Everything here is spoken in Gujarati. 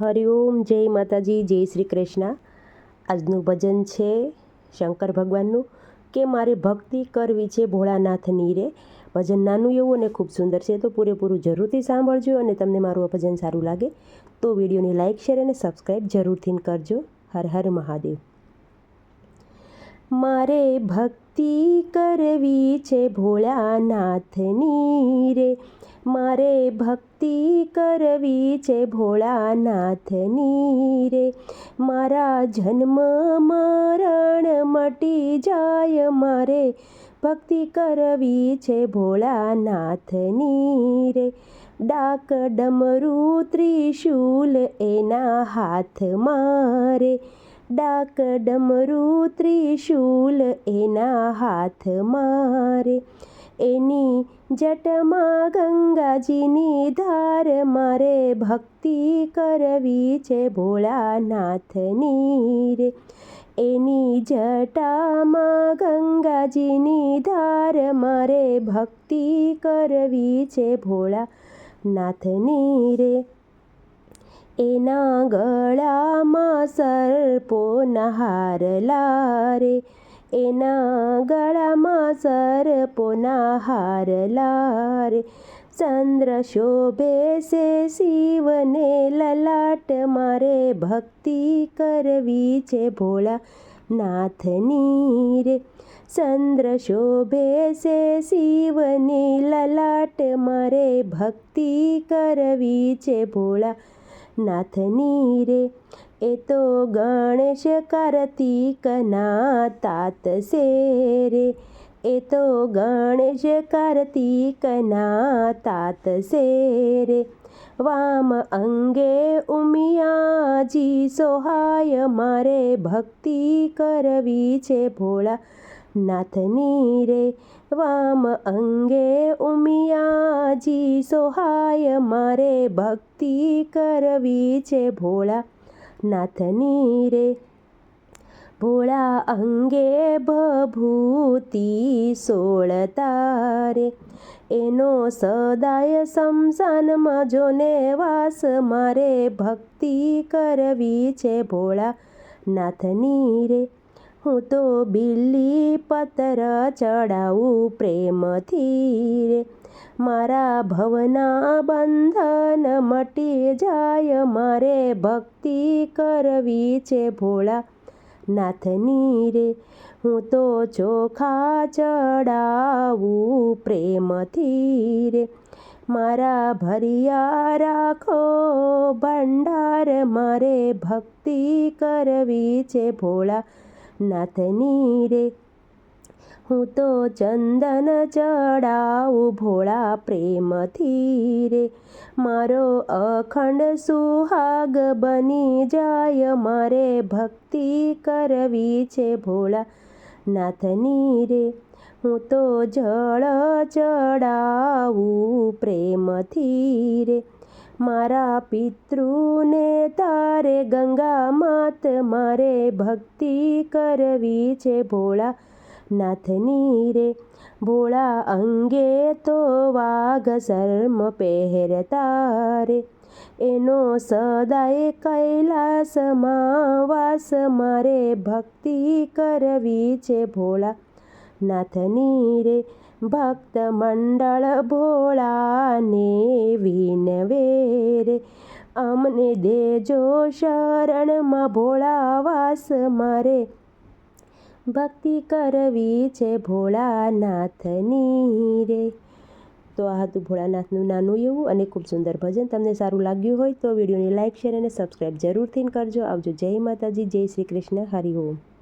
હરિઓમ જય માતાજી, જય શ્રી કૃષ્ણ. આજનું ભજન છે શંકર ભગવાનનું, કે મારે ભક્તિ કરવી છે ભોળાનાથની રે ભજન નાનું એવું અને ખૂબ સુંદર છે, તો પૂરેપૂરું જરૂરથી સાંભળજો અને તમને મારું આ ભજન સારું લાગે, તો વિડીયોને લાઇક શેર અને સબસ્ક્રાઈબ જરૂરથી કરજો. હર હર મહાદેવ. મારે ભક્તિ કરવી છે ભોળાનાથની રે મારે ભક્તિ કરવી છે ભોળાનાથની રે. મારા જન્મ મરણ મટી જાય મારે. ભક્તિ કરવી છે ભોળાનાથની રે. ડાક ડમરું ત્રિશૂલ એના હાથમાં રે ડાક ડમરું ત્રિશૂલ એના હાથમાં રે એની જટમાં ગંગાજીની ધાર મારે ભક્તિ કરવી છે ભોળાનાથની રે. એની જટામાં ગંગાજીની ધાર મારે ભક્તિ કરવી છે ભોળાનાથની રે. એના ગળામાં સર્પો નહાર રે. એના ગળામાં સર્પોના હાર લારે. ચંદ્ર શોભે છે શિવને લલાટ મારે, ભક્તિ કરવી છે ભોળા નાથની રે. ચંદ્ર શોભે છે શિવની લલાટ મારે, ભક્તિ કરવી છે ભોળા નાથની રે એ તો ગણેશ કાર્તિકના તાત સે રે એ તો ગણેશ કાર્તિકના તાત સે રે વામ અંગે ઉમિયાજી સોહાય, મારે ભક્તિ કરવી છે ભોળા નાથની રે વામ અંગે ઉમિયાજી સોહાય મારે ભક્તિ કરવી છે ભોળા નાથની રે. ભોળા અંગે ભભૂતિ સોળતા રે એનો સદાય શમશાનમાં જોને વાસ મારે ભક્તિ કરવી છે ભોળા નાથની રે. હું તો બિલ્લી પતર ચડાવું પ્રેમથી રે. મારા ભવના બંધન મટી જાય, મારે ભક્તિ કરવી છે ભોળા નાથની રે. હું તો ચોખા ચડાવું પ્રેમથી રે. મારા ભરિયા રાખો ભંડાર, મારે ભક્તિ કરવી છે ભોળા નાથની રે. હું તો ચંદન ચડાવું ભોળા પ્રેમથી રે. મારો અખંડ સુહાગ બની જાય, મારે ભક્તિ કરવી છે ભોળા નાથની રે. હું તો જળ ચડાવું પ્રેમથી રે. મારા પિતૃને તારે ગંગા માત, મારે ભક્તિ કરવી છે ભોળા નાથની રે ભોળા અંગે તો વાઘ શર્મ પહેરતા રે એનો સદાય કૈલાસમાં વાસ મારે ભક્તિ કરવી છે ભોળા નાથની રે ભક્ત મંડળ ભોળાને વિનવે રે અમને દેજો શરણમાં ભોળા વાસ મારે. ભક્તિ કરવી છે ભોળાનાથની રે. તો આ હતું ભોળાનાથનું નાનું એવું અને ખૂબ સુંદર ભજન. તમને સારું લાગ્યું હોય તો વિડીયોને લાઇક શેર અને સબસ્ક્રાઈબ જરૂરથી કરજો. આવજો જય માતાજી, જય શ્રી કૃષ્ણ. હરિ ઓમ.